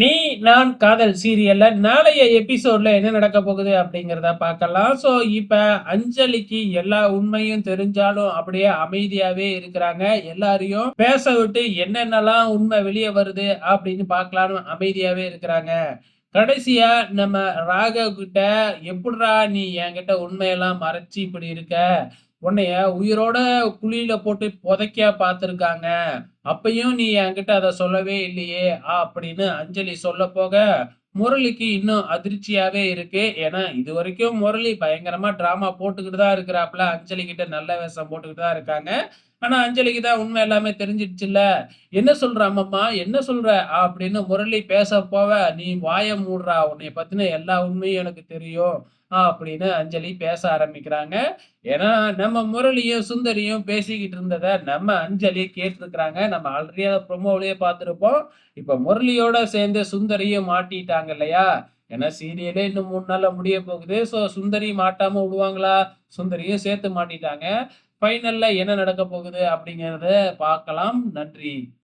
நீ நான் காதல் சீரியல்ல நாளைய எபிசோட்ல என்ன நடக்க போகுது அப்படிங்கிறத பார்க்கலாம். ஸோ இப்ப அஞ்சலிக்கு எல்லா உண்மையும் தெரிஞ்சாலும் அப்படியே அமைதியாவே இருக்கிறாங்க. எல்லாரையும் பேச விட்டு என்னென்னலாம் உண்மை வெளியே வருது அப்படின்னு பார்க்கலாம்னு அமைதியாவே இருக்கிறாங்க. கடைசியா நம்ம ராகவ் கிட்ட எப்படிடா நீ என்கிட்ட உண்மையெல்லாம் மறைச்சு இப்படி இருக்க? உன்னைய உயிரோட குழியில போட்டு புதைக்க பார்த்துருக்காங்க. அப்பயும் நீ என்கிட்ட அதை சொல்லவே இல்லையே அப்படின்னு அஞ்சலி சொல்ல போக முரளிக்கு இன்னும் அதிர்ச்சியாவே இருக்கு. ஏன்னா இது வரைக்கும் முரளி பயங்கரமா டிராமா போட்டுக்கிட்டு தான் இருக்கிறாப்புல. அஞ்சலி கிட்ட நல்ல வேஷம் போட்டுக்கிட்டு தான் இருக்காங்க. ஆனா அஞ்சலிக்கு தான் உண்மை எல்லாமே தெரிஞ்சிடுச்சுல்ல? என்ன சொல்ற அம்மம்மா? என்ன சொல்ற? அப்படின்னு முரளி பேச போவ நீ வாய மூடுறா உன்னை பத்தின எல்லா உண்மையும் எனக்கு தெரியும் அப்படின்னு அஞ்சலி பேச ஆரம்பிக்கிறாங்க. ஏன்னா நம்ம முரளியும் சுந்தரியும் பேசிக்கிட்டு இருந்ததை நம்ம அஞ்சலி கேட்டிருக்கிறாங்க. நம்ம ஆல்ரெடி அதை ப்ரொமோவிலேயே பார்த்துருப்போம். இப்ப முரளியோட சேர்ந்து சுந்தரியும் மாட்டிட்டாங்க இல்லையா? ஏன்னா சீரியலே இன்னும் மூணு நாளில் முடிய போகுது. ஸோ சுந்தரி மாட்டாமல் விடுவாங்களா? சுந்தரியும் சேர்த்து மாட்டிட்டாங்க. ஃபைனல்ல என்ன நடக்க போகுது அப்படிங்கிறத பார்க்கலாம். நன்றி.